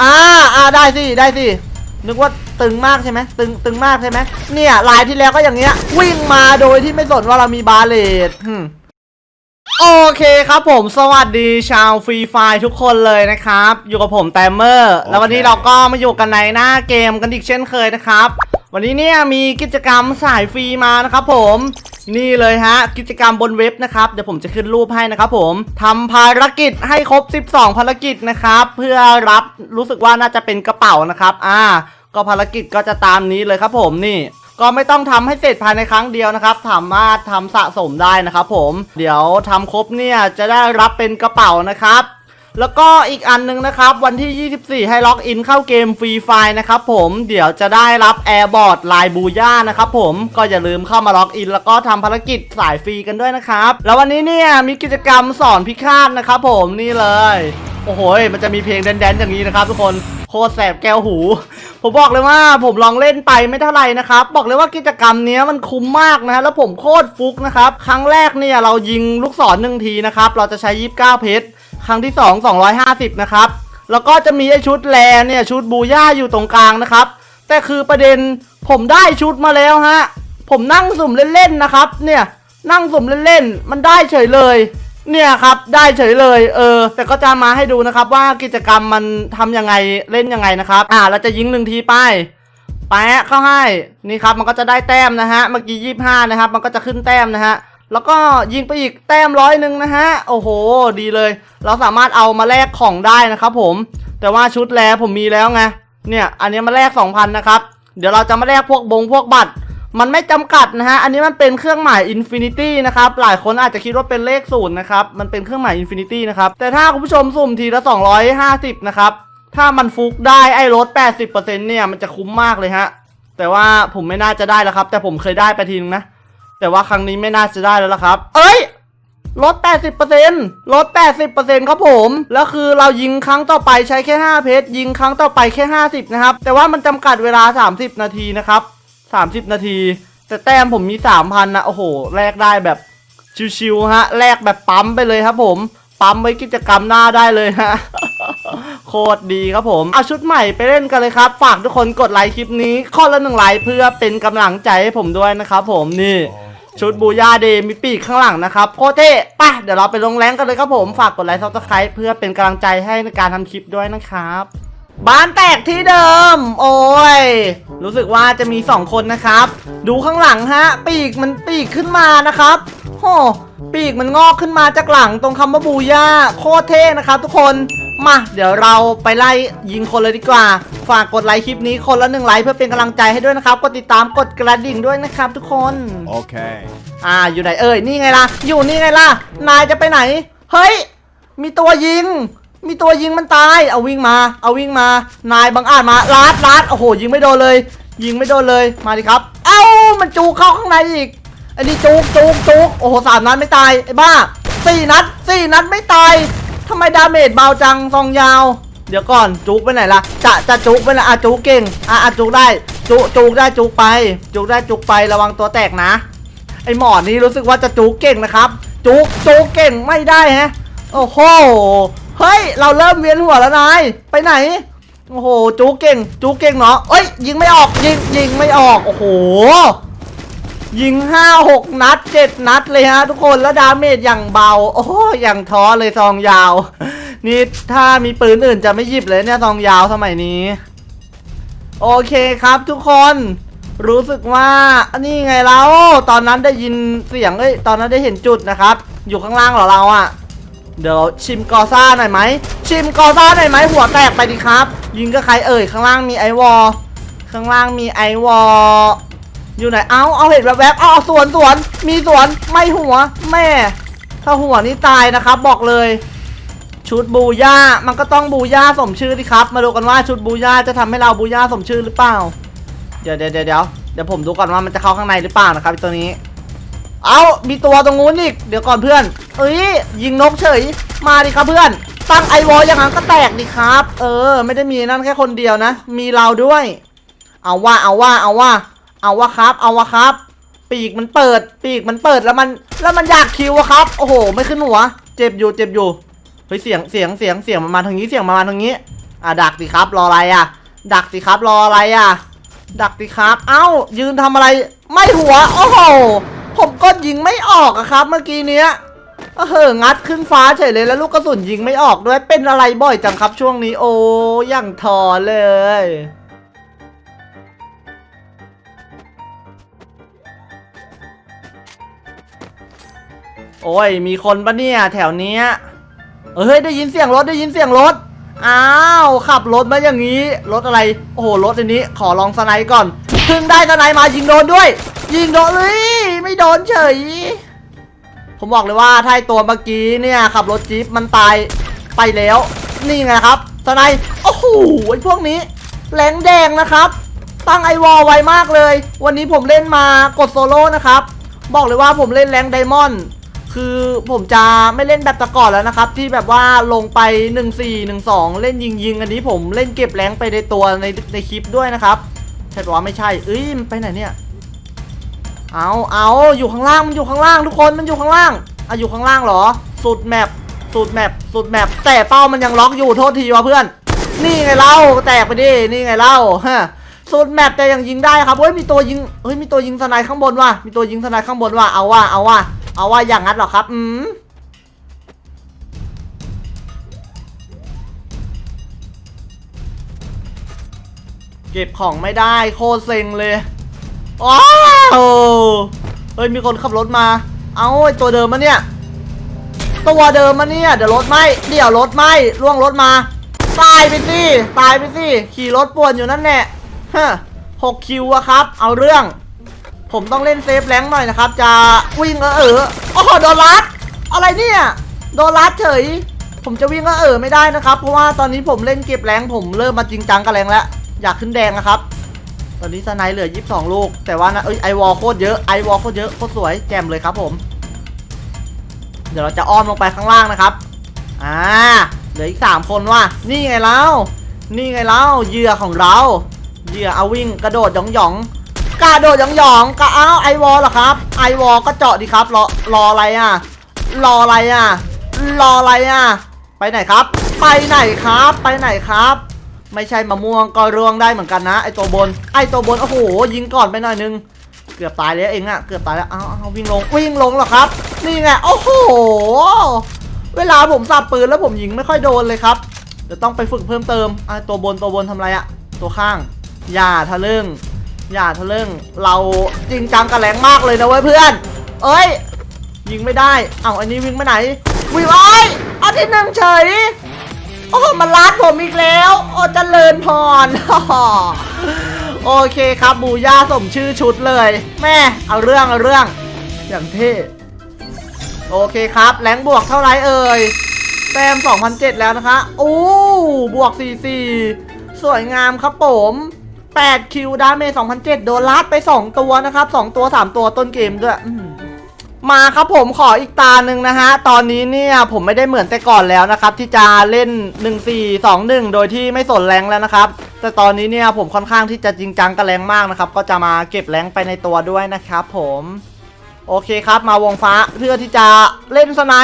อ่าอ่าได้สิได้สินึกว่าตึงมากใช่ไหมตึงตึงมากใช่ไหมเนี่ยลายที่แล้วก็อย่างเงี้ย วิ่งมาโดยที่ไม่สนว่าเรามีบาเลตอืมโอเคครับผมสวัสดีชาวฟรีไฟทุกคนเลยนะครับ อยู่กับผมแตมเมอร์ แล้ววันนี้เราก็มาอยู่กันในหน้าเกมกันอีกเช่นเคยนะครับ วันนี้เนี่ยมีกิจกรรมสายฟรีมานะครับผมนี่เลยฮะ กิจกรรมบนเว็บนะครับ เดี๋ยวผมจะขึ้นรูปให้นะครับผมทำภารกิจให้ครบ 12 ภารกิจนะครับ เพื่อรับรู้สึกว่าน่าจะเป็นกระเป๋านะครับ อ่า ก็ภารกิจก็จะตามนี้เลยครับผมนี่ก็ไม่ต้องทำให้เสร็จภายในครั้งเดียวนะครับ สามารถทำสะสมได้นะครับผม เดี๋ยวทำครบเนี่ยจะได้รับเป็นกระเป๋านะครับ แล้วก็อีกอันหนึงนะครับ วันที่ 24 ให้ล็อกอินเข้าเกมฟรีไฟนะครับผมเดี๋ยวจะได้รับแอร์บอร์ดลายบูย่านะครับผมก็อย่าลืมเข้ามาล็อกอิน แล้วก็ทำภารกิจสายฟรีกันด้วยนะครับ แล้ววันนี้เนี่ยมีกิจกรรมสอนพิฆาตนะครับผมนี่เลย โอ้โห มันจะมีเพลงแดนๆอย่างนี้นะครับทุกคนโคตรแสบแก้วหู ผมบอกเลยว่าผมลองเล่นไปไม่เท่าไหร่นะครับ บอกเลยว่ากิจกรรมเนี้ยมันคุ้มมากนะฮะแล้วผมโคตรฟุกนะครับ ครั้งแรกเนี่ยเรายิงลูกศรหนึ่งทีนะครับ เราจะใช้29เพชร ครั้งที่2 250นะครับแล้วก็จะมีไอชุดแลเนี่ยชุดบูย่าอยู่ตรงกลางนะครับ แต่คือประเด็นผมได้ชุดมาแล้วฮะผมนั่งสุ่มเล่นๆนะครับ เนี่ยนั่งสุ่มเล่นๆมันได้เฉยเลย เนี่ยครับได้เฉยเลย เออ แต่ก็จะมาให้ดูนะครับว่ากิจกรรมมันทำยังไงเล่นยังไงนะครับ อ่าเราจะยิงหนึ่งทีไปแปะเข้าให้นี่ครับมันก็จะได้แต้มนะฮะเมื่อกี้ยี่ห้านะครับ มันก็จะขึ้นแต้มนะฮะ แล้วก็ยิงไปอีกแต้มร้อยหนึ่งนะฮะ โอ้โห ดีเลย เราสามารถเอามาแลกของได้นะครับผม แต่ว่าชุดแล้วผมมีแล้วไง เนี่ย อันนี้มาแลก2,000นะครับ เดี๋ยวเราจะมาแลกพวกบงพวกบัตร มันไม่จำกัดนะฮะ อันนี้มันเป็นเครื่องหมาย Infinity นะครับ หลายคนอาจจะคิดว่าเป็นเลขศูนย์นะครับ มันเป็นเครื่องหมาย Infinity นะครับ แต่ถ้าคุณผู้ชมสุ่มทีละ 250 นะครับ ถ้ามันฟุกได้ไอ้ลด80%เนี่ย มันจะคุ้มมากเลยฮะ แต่ว่าผมไม่น่าจะได้แล้วครับ แต่ผมเคยได้ไปทีนึงนะ แต่ว่าครั้งนี้ไม่น่าจะได้แล้วละครับ เอ้ยลด 80%ลด 80%ครับผม แล้วคือเรายิงครั้งต่อไปใช้แค่ 5 เพชร ยิงครั้งต่อไปแค่ 50 นะครับ แต่ว่ามันจำกัดเวลา 30 นาทีนะครับ 30 นาที แต่แต้มผมมี 3,000 นะ โอ้โห แลกได้แบบชิวๆฮะ แลกแบบปั๊มไปเลยครับผม ปั๊มไว้กิจกรรมหน้าได้เลยฮะ โคตรดีครับผม เอาชุดใหม่ไปเล่นกันเลยครับ ฝากทุกคนกดไลค์คลิปนี้ ข้อละหนึ่งไลค์เพื่อเป็นกำลังใจให้ผมด้วยนะครับผม นี่ ชุดบูย่าเดย์มีปีกข้างหลังนะครับโคเท่ไปเดี๋ยวเราไปลงแรงกันเลยครับผม ฝากกดไลค์ซับสไครต์เพื่อเป็นกำลังใจให้ในการทำคลิปด้วยนะครับ บ้านแตกที่เดิม โอ้ย รู้สึกว่าจะมี 2 คนนะครับ ดูข้างหลังฮะ ปีกมันปีกขึ้นมานะครับโอ้ปีกมันงอกขึ้นมาจากหลังตรงคำว่าบูย่าโคเท่นะครับ ทุกคน มา เดี๋ยวเราไปไล่ยิงคนเลยดีกว่า ฝากกดไลค์คลิปนี้คนละหนึ่งไลค์เพื่อเป็นกำลังใจให้ด้วยนะครับ กดติดตามกดกระดิ่งด้วยนะครับทุกคน Okay. อ่า อยู่ไหนเอ่ย นี่ไงล่ะ อยู่นี่ไงล่ะ นายจะไปไหน เฮ้ย มีตัวยิง มีตัวยิงมันตาย เอาวิ่งมา เอาวิ่งมา นายบังอาจมาลาดลาดโอ้โห ยิงไม่โดนเลย ยิงไม่โดนเลย มาดิครับ เอ้า มันจูเข้าข้างในอีก อันนี้จูกจูกจูกโอ้โหสามนัดไม่ตาย ไอ้บ้าสี่นัดสี่นัดไม่ตาย ทำไมดาเมจเบาจังซองยาว เดี๋ยวก่อนจุกไปไหนล่ะจะจะจุกไปไหนอะจุกเก่งอะอะจุกได้จุจุกได้จุกไป จุกได้จุกไประวังตัวแตกนะ ไอหมอนี่รู้สึกว่าจะจุกเก่งนะครับ จุกจุกเก่งไม่ได้ฮะโอ้โหเฮ้ยเราเริ่มเวียนหัวแล้วนายไปไหนโอ้โหจุกเก่งจุกเก่งเนาะเอ้ยยิงไม่ออกยิงยิงไม่ออกโอ้โห ยิงห้าหกนัดเจ็ดนัดเลยฮะทุกคนแล้วดาเมจอย่างเบา โอ้อย่างท้อเลยซองยาว นี่ถ้ามีปืนอื่นจะไม่หยิบเลยเนี่ยซองยาวสมัยนี้ โอเคครับทุกคนรู้สึกว่านนี้ไงเราตอนนั้นได้ยินเสียงเอ้ยตอนนั้นได้เห็นจุดนะครับ อยู่ข้างล่างเหรอเราอะ่ะ เดี๋ยวชิมกอซ่าหน่อยไหมชิมกอซ่าหน่อยไหมหัวแตกไปดิครับ ยิงก็ใครเอ่ยข้างล่างมีไอวอลข้างล่างมีไอวอล อยู่ไหน เอาเอาเห็นแวบๆเอาเอาสวนสวน มีสวน ไม่หัว แม่ ถ้าหัวนี่ตายนะครับ บอกเลย ชุดบูย่า มันก็ต้องบูย่าสมชื่อดิครับ มาดูกันว่าชุดบูย่าจะทำให้เราบูย่าสมชื่อหรือเปล่า เดี๋ยวเดี๋ยวเดี๋ยวเดี๋ยวผมดูก่อนว่ามันจะเข้าข้างในหรือเปล่านะครับตัวนี้ เอามีตัวตรงนู้นอีก เดี๋ยวก่อนเพื่อน เอ้ย ยิงนกเฉย มาดิครับเพื่อน ตั้งไอวอลอย่างนั้นก็แตกดิครับ เออ ไม่ได้มีนั่นแค่คนเดียวนะ มีเราด้วย เอาว่า เอาว่า เอาว่า เอาว่าครับ เอาว่าครับ ปีกมันเปิด ปีกมันเปิดแล้วมัน แล้วมันอยากคิวอะครับ โอ้โห ไม่ขึ้นหัว เจ็บอยู่ เจ็บอยู่ เฮ้ย เสียง เสียง เสียง เสียงมันมาทางนี้ เสียงมันมาทางนี้ อะ ดักสิครับ รออะไรอะ ดักสิครับ รออะไรอะ ดักสิครับ เอ้า ยืนทำอะไร ไม่หัว โอ้โห ผมก็ยิงไม่ออกอะครับ เมื่อกี้เนี้ยเอองัดขึ้นฟ้าเฉยเลยแล้วลูกกระสุนยิงไม่ออกด้วย เป็นอะไรบ่อยจังครับช่วงนี้ โอ้ย่างทอเลย โอ้ย มีคนปะเนี่ยแถวเนี้ยเอ้ยได้ยินเสียงรถได้ยินเสียงรถ อ้าวขับรถมาอย่างนี้ รถอะไร โอ้โหรถอันนี้ ขอลองสไนด์ก่อนเพิ่งได้สไนด์มายิงโดนด้วย ยิงโดนเลยไม่โดนเฉย ผมบอกเลยว่าถ้าตัวเมื่อกี้เนี่ยขับรถจี๊ปมันตายไปแล้ว นี่ไงครับสไนด์โอ้โหไอ้พวกนี้แรงแดงนะครับ ตั้งไอวอลไวมากเลย วันนี้ผมเล่นมากดโซโล่นะครับ บอกเลยว่าผมเล่นแรงไดมอนด์ คือผมจะไม่เล่นแบบตะก่อนแล้วนะครับ ที่แบบว่าลงไป 1 4 1 2 เล่นยิงยิงอันนี้ผมเล่นเก็บแรงไปในตัวในในคลิปด้วยนะครับใช่ปะวะไม่ใช่ เอ้ยมันไปไหนเนี่ย เอาเอาอยู่ข้างล่างมันอยู่ข้างล่างทุกคนมันอยู่ข้างล่างอะอยู่ข้างล่างเหรอ สุดแมปสุดแมปสุดแมปแต่เป้ามันยังล็อกอยู่โทษทีวะเพื่อน นี่ไงเล่าแตกไปดินี่ไงเล่าฮะสุดแมปแต่ยังยิงได้ครับเฮ้ยมีตัวยิงเฮ้ยมีตัวยิงสไนด์ข้างบนว่ะมีตัวยิงสไนด์ข้างบนว่ะเอาว่ะเอาว่ะ เอาว่ะอย่างนั้นหรอครับ อืมเก็บของไม่ได้โคตรเซ็งเลยว้าวเฮ้ยมีคนขับรถมา เอาไอตัวเดิมมาเนี่ย ตัวเดิมมาเนี่ย เดี๋ยวรถไหมเดี๋ยวรถไหมล่วงรถมา ตายไปสิตายไปสิขี่รถป่วนอยู่นั่นแน่ฮะหกคิวอะครับ เอาเรื่อง ผมต้องเล่นเซฟแรงหน่อยนะครับ จะวิ่งเออเออโอ้โหโดนลัดอะไรเนี่ยโดนลัดเฉย ผมจะวิ่งเออเออไม่ได้นะครับ เพราะว่าตอนนี้ผมเล่นเก็บแรงผมเริ่มมาจริงจังกับแรงแล้วอยากขึ้นแดงนะครับ ตอนนี้สไนด์เหลือ 22 ลูก แต่ว่านะเอ้ยไอวอลโคตรเยอะไอวอลโคตรเยอะโคตรสวยแจ่มเลยครับผม เดี๋ยวเราจะอ้อมลงไปข้างล่างนะครับอ่าเหลืออีก 3 คนว่ะนี่ไงเล่านี่ไงเล่าเหยื่อของเราเหยื่อเอาวิ่งกระโดดหยองหยองๆ กรโดดหยองหยองๆกระอ้าวไอวอลเหรอครับไอวอลก็เจาะดีครับรอรออะไรอะ รออะไรอะ รออะไรอะ ไปไหนครับ ไปไหนครับ ไปไหนครับ ไม่ใช่มะม่วงก็ร่วงได้เหมือนกันนะ ไอตัวบน ไอตัวบนโอ้โหยิงก่อนไปหน่อยนึงเกือบตายแล้วเองอะเกือบตายแล้วเอาเอาวิ่งลงวิ่งลงเหรอครับ นี่ไงโอ้โหเวลาผมสับปืนแล้วผมยิงไม่ค่อยโดนเลยครับเดี๋ยวต้องไปฝึกเพิ่มเติมไอตัวบนตัวบนทำอะไรอะตัวข้างอย่าทะลึ่ง อย่าทะลึ่งเราจริงจังกับแรงมากเลยนะเว้ยเพื่อน เอ้ย ยิงไม่ได้ เอาอันนี้วิ่งไปไหน วิ่งไอ้ยเอาที่หนึ่งเฉย โอ้มันลัดผมอีกแล้ว โอ้เจริญพรโอเคครับบูย่าสมชื่อชุดเลย แม่เอาเรื่องเอาเรื่อง อย่างเท่โอเคครับแรงบวกเท่าไรเอ่ยแต้ม2007 แล้วนะคะ โอ้ บวก 44 สวยงามครับผม 8 คิวดาเมจ2007 โดนลัดไป 2 ตัวนะครับ 2 ตัว 3 ตัวต้นเกมด้วยมาครับผมขออีกตาหนึ่งนะฮะ ตอนนี้เนี่ยผมไม่ได้เหมือนแต่ก่อนแล้วนะครับ ที่จะเล่น 1 4 2 1 โดยที่ไม่สนแรงแล้วนะครับ แต่ตอนนี้เนี่ยผมค่อนข้างที่จะจริงจังกับแรงมากนะครับ ก็จะมาเก็บแรงไปในตัวด้วยนะครับผมโอเคครับมาวงฟ้าเพื่อที่จะเล่นสไน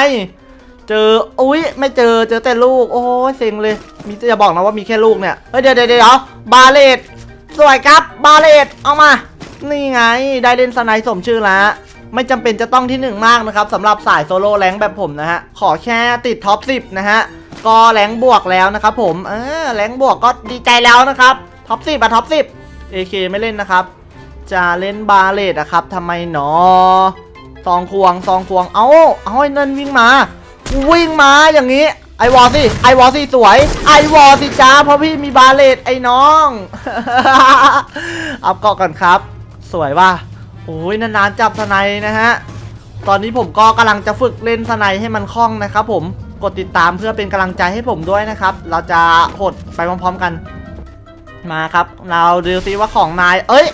เจออุ้ยไม่เจอเจอแต่ลูก โอ้ยเซ็งเลย มีจะบอกนะว่ามีแค่ลูกเนี่ยเฮ้ยเดี๋ยวเดี๋ยวเดี๋ยวบาเลต สวยครับบาเลตเอามา นี่ไงได้เล่นสไนด์สมชื่อแล้วไม่จำเป็นจะต้องที่หนึ่งมากนะครับสำหรับสายโซโล่แรงแบบผมนะฮะ ขอแค่ติดท็อป 10 นะฮะ ก็แรงบวกแล้วนะครับผมเออแรงบวกก็ดีใจแล้วนะครับท็อป 10อะท็อป 10 AK ไม่เล่นนะครับ จะเล่นบาเลตอะครับทำไมหนอซองควงซองควงเอาเอาไอ้นั่นวิ่งมา วิ่งมาอย่างนี้ ไอวอสิไอวอสิสวย ไอวอสิจ้าเพราะพี่มีบาเลตไอ้น้อง อัพเกาะก่อนครับ สวยว่ะโอ้ยนานๆจับสไนนะฮะ ตอนนี้ผมก็กำลังจะฝึกเล่นสไนให้มันคล่องนะครับผมกดติดตามเพื่อเป็นกำลังใจให้ผมด้วยนะครับ เราจะหดไปพร้อมๆกัน มาครับ เราดูซิว่าของนาย เอ้ย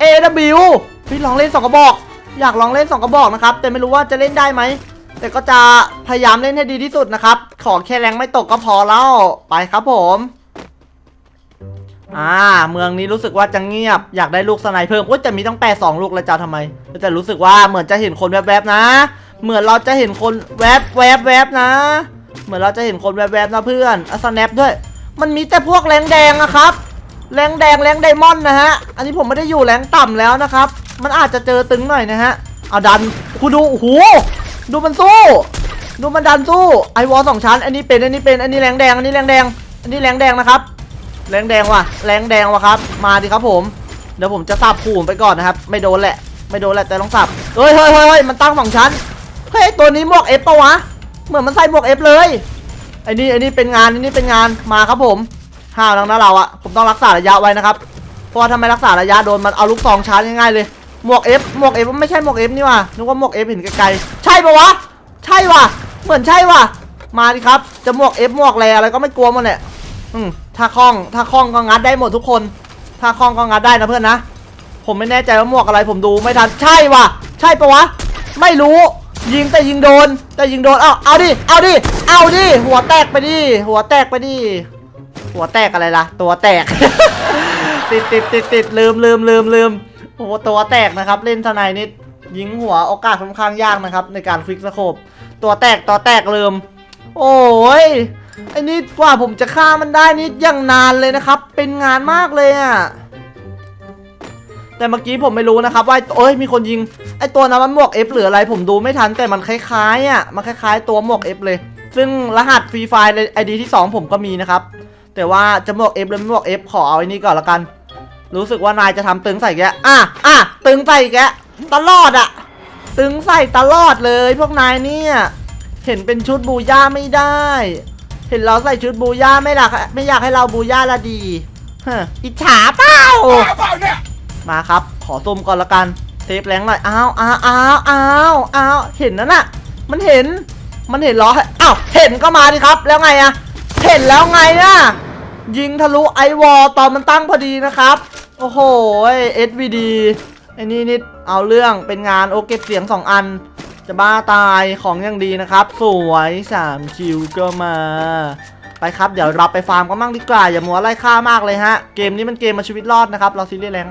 AW พี่ลองเล่นสองกระบอก อยากลองเล่นสองกระบอกนะครับ แต่ไม่รู้ว่าจะเล่นได้ไหม แต่ก็จะพยายามเล่นให้ดีที่สุดนะครับ ขอแค่แรงไม่ตกก็พอแล้ว ไปครับผม อ่า เมืองนี้รู้สึกว่าจะเงียบ อยากได้ลูกสไนเพิ่มโอ้ยแต่มีต้องแปดสองลูกแล้วจะทำไม แต่รู้สึกว่าเหมือนจะเห็นคนแวบๆนะ เหมือนเราจะเห็นคนแวบแวบแวบนะ เหมือนเราจะเห็นคนแวบๆนะเพื่อนอะสแนปด้วย มันมีแต่พวกแรงแดงอะครับแรงแดงแรงไดมอนด์นะฮะ อันนี้ผมไม่ได้อยู่แรงต่ำแล้วนะครับ มันอาจจะเจอตึงหน่อยนะฮะ เอาดันคุณดูโอ้โห ดูมันสู้ ดูมันดันสู้ไอวอลสองชั้น อันนี้เป็นอันนี้เป็นอันนี้แรงแดงอันนี้แรงแดง อันนี้แรงแดงนะครับ แรงแดงว่ะ แรงแดงว่ะครับ มาดิครับผม เดี๋ยวผมจะสับขู่มไปก่อนนะครับ ไม่โดนแหละ ไม่โดนแหละแต่ต้องสับเฮ้ยเฮ้ยเฮ้ยเฮ้ยมันตั้งสองชั้น เฮ้ยตัวนี้หมวกเอฟปะวะ เหมือนมันใส่หมวกเอฟเลยไอ้นี่ไอ้นี่เป็นงานไอ้นี่เป็นงานมาครับผมห้าวแล้วนะเราอะผมต้องรักษาระยะไว้นะครับ เพราะว่าถ้าไม่รักษาระยะโดนมันเอาลูกซองชาร์จง่ายๆเลย หมวก F หมวก F ไม่ใช่หมวก F นี่ว่ะนึกว่าหมวก F เห็นไกลๆใช่ปะวะ ใช่ว่ะ เหมือนใช่ว่ะ มาดิครับ จะหมวก F หมวกแรอะไรก็ไม่กลัวมันเนี่ยอืมถ้าคล่อง ถ้าคล่องก็งัดได้หมดทุกคน ถ้าคล่องก็งัดได้นะเพื่อนนะ ผมไม่แน่ใจว่าหมวกอะไรผมดูไม่ทัน ใช่ว่ะ ใช่ปะวะ ไม่รู้ ยิงแต่ยิงโดน แต่ยิงโดน เอาเอาดิ เอาดิ เอาดิ หัวแตกไปดิ หัวแตกไปดิ หัวแตกอะไรล่ะ ตัวแตก ติดติดติดติดลืมลืมลืมลืม โอ้โหตัวแตกนะครับ เล่นทนายนิดยิงหัวโอกาสค่อนข้างยากนะครับ ในการคลิกสโคปตัวแตกตัวแตกลืมโอ้ยไอ้นี่กว่าผมจะฆ่ามันได้นี่ยังนานเลยนะครับ เป็นงานมากเลยอะแต่เมื่อกี้ผมไม่รู้นะครับว่าโอ้ยมีคนยิงไอตัวนั้นมันหมวก F หรืออะไร ผมดูไม่ทันแต่มันคล้ายๆอะมันคล้าย ๆ ตัวหมวก F เลย ซึ่งรหัสฟรีไฟล์ไอดีที่ 2 ผมก็มีนะครับแต่ว่าจะหมวก F หรือไม่หมวก F ขอเอาไอ้นี่ก่อนละกัน รู้สึกว่านายจะทำตึงใส่แกอะอะตึงใส่แกตลอดอะ ตึงใส่ตลอดเลย พวกนายเนี่ย เห็นเป็นชุดบูย่าไม่ได้ เห็นเราใส่ชุดบูย่าไม่หลักไม่อยากให้เราบูย่าละดีเฮ้ออิจฉาเปล่ามาครับ ขอซุ่มก่อนละกันเซฟแรงหน่อยอ้าวอ้าวอ้าวอ้าวอ้าวเห็นนั่นน่ะ มันเห็น มันเห็นเหรออ้าวเห็นก็มาดิครับ แล้วไงอะเห็นแล้วไงน่ะยิงทะลุไอวอลตอนมันตั้งพอดีนะครับ โอ้โห SVD ไอ้นี่นิดเอาเรื่องเป็นงานโอเก็บเสียง 2 อัน จะบ้าตายของอย่างดีนะครับ สวย3คิวก็มา ไปครับ เดี๋ยวเราไปฟาร์มกันบ้างดีกว่า อย่ามัวไล่ฆ่ามากเลยฮะ เกมนี้มันเกมมาชีวิตรอดนะครับ เราซีเรียสแรง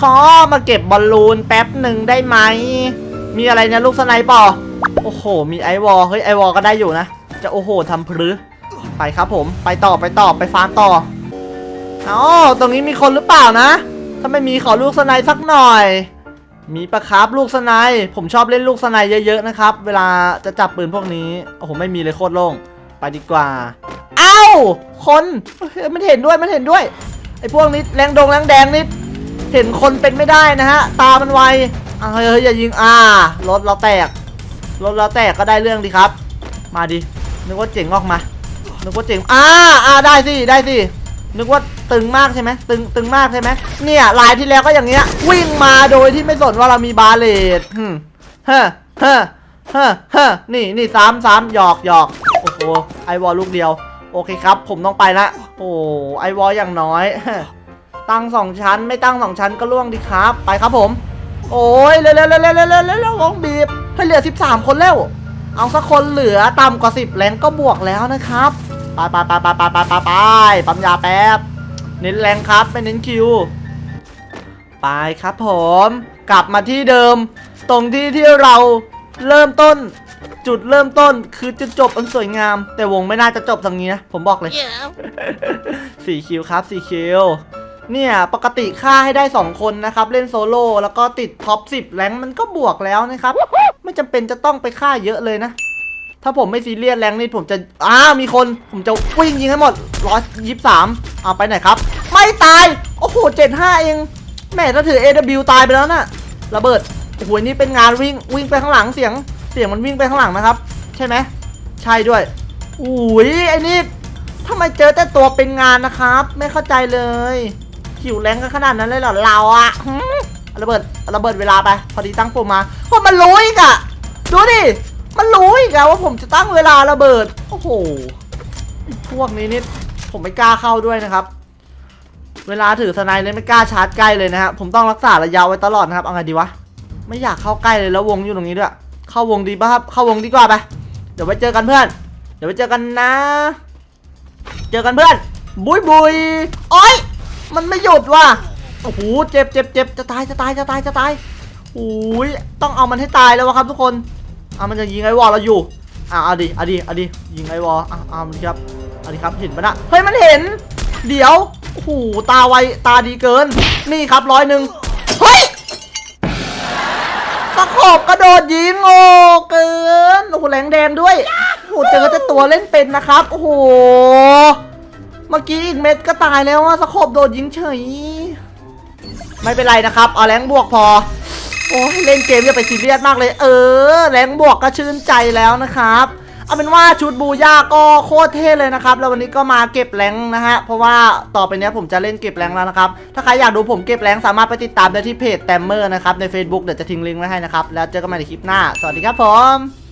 ขอมาเก็บบอลลูนแป๊บหนึ่งได้ไหม มีอะไรนะลูกสไนเปอโอ้โห มีไอวอลเฮ้ยไอวอลก็ได้อยู่นะ จะโอ้โหทำพรือไปครับผมไปต่อไปต่อไปฟาร์มต่อ อ๋อตรงนี้มีคนหรือเปล่านะ ถ้าไม่มีขอลูกสไนสักหน่อย มีปะครับลูกสไนผมชอบเล่นลูกสไนเยอะๆนะครับ เวลาจะจับปืนพวกนี้ โอ้โห ไม่มีเลยโคตรโล่ง ไปดีกว่า เอ้า คนมันเห็นด้วย มันเห็นด้วย ไอ้พวกนี้แรงดงแรงแดงนี่เห็นคนเป็นไม่ได้นะฮะ ตามันไวเฮ้ยเฮ้ยอย่ายิง อ่ารถเราแตก รถเราแตกก็ได้เรื่องดีครับ มาดิ นึกว่าเจ๋งออกมา นึกว่าเจ๋ง อ่าอ่าได้สิ ได้สิ นึกว่าตึงมากใช่ไหมตึงตึงมากใช่ไหมเนี่ยลายที่แล้วก็อย่างเงี้ย วิ่งมาโดยที่ไม่สนว่าเรามีบาเลตฮึเฮ้เฮ้อเฮ้เฮ้นี่นี่ซ้ำซ้ำหยอกหยอกโอ้โหไอวอลลูกเดียว โอเคครับ ผมต้องไปละโอ้ไอวอลอย่างน้อยตั้งสองชั้นไม่ตั้งสองชั้นก็ล่วงดีครับ ไปครับผม โอ้ยเร็วเร็วเร็วเร็วเร็วเร็ววงบีบเหลือสิบสามคนแล้ว เอาสักคนเหลือต่ำกว่าสิบแรงก็บวกแล้วนะครับ ไปไปไปไปไปไปไปไปปั๊มยาแป๊บ เน้นแรงครับไม่เน้นคิว ไปครับผม กลับมาที่เดิม ตรงที่ที่เราเริ่มต้น จุดเริ่มต้นคือจุดจบอันสวยงาม แต่วงไม่น่าจะจบทางนี้นะ ผมบอกเลยสี่คิวครับสี่คิวเนี่ย ปกติค่าให้ได้ 2 คนนะครับ เล่นโซโล่แล้วก็ติดท็อป 10 แรงค์มันก็บวกแล้วนะครับ ไม่จำเป็นจะต้องไปค่าเยอะเลยนะ ถ้าผมไม่ซีเรียสแรงนี่ผมจะอ้ามีคนผมจะวิ่งยิงให้หมดร้อยยี่สามเอาไปไหนครับ ไม่ตาย โอ้โหเจ็ดห้าเองแม่ถ้าถือ AW ตายไปแล้วน่ะระเบิดโอ้โหนี่เป็นงานวิ่งวิ่งไปข้างหลังเสียงเสียงมันวิ่งไปข้างหลังนะครับ ใช่ไหมใช่ด้วยอุ้ยไอ้นี่ทำไมเจอแต่ตัวเป็นงานนะครับ ไม่เข้าใจเลยหิวแรงกันขนาดนั้นเลยเหรอเราอะระเบิดระเบิดเวลาไป พอดีตั้งปุ่มมาเพราะมันรู้อีกอะดูดิ มันรู้อีกอะว่าผมจะตั้งเวลาระเบิด โอ้โห พวกนี้นี่ผมไม่กล้าเข้าด้วยนะครับ เวลาถือสไนเลยไม่กล้าชาร์จใกล้เลยนะครับ ผมต้องรักษาระยะไว้ตลอดนะครับ เอาไงดีวะ ไม่อยากเข้าใกล้เลยแล้ววงอยู่ตรงนี้ด้วย เข้าวงดีป่ะครับ เข้าวงดีกว่าไป เดี๋ยวไว้เจอกันเพื่อน เดี๋ยวไว้เจอกันนะ เจอกันเพื่อน บุยบุยโอ้ยมันไม่หยุดว่ะ โอ้โห เจ็บเจ็บเจ็บจะตาย จะตาย จะตาย จะตายโอ้ยต้องเอามันให้ตายแล้ววะครับทุกคน อามันจะยิงไอ้วอลเราอยู่อะอดิเอดิเอดิยิงไอ้วอลอะอามันครับเอาดิครับเห็นปะนะเฮ้ยมันเห็น เดี๋ยวโอ้โหตาไวตาดีเกิน นี่ครับร้อยหนึ่งเฮ้ยตะขอบกระโดดยิงโอ้เกินโอ้โหแรงแดงด้วยโอ้โหเจอแต่ตัวเล่นเป็นนะครับโอ้โหเมื่อกี้อีกเม็ดก็ตายแล้วว่าสะขอบโดดยิงเฉย ไม่เป็นไรนะครับเอาแรงบวกพอ โอ้ยเล่นเกมอย่าไปซีเรียสมากเลย เออ แรงบวกก็ชื่นใจแล้วนะครับ เอาเป็นว่าชุดบูย่าก็โคตรเท่เลยนะครับ แล้ววันนี้ก็มาเก็บแรงนะฮะ เพราะว่าต่อไปนี้ผมจะเล่นเก็บแรงแล้วนะครับ ถ้าใครอยากดูผมเก็บแรงสามารถไปติดตามได้ที่เพจแตมเมอร์นะครับใน Facebook เดี๋ยวจะทิ้งลิงก์ไว้ให้นะครับ แล้วเจอกันใหม่ในคลิปหน้า สวัสดีครับผม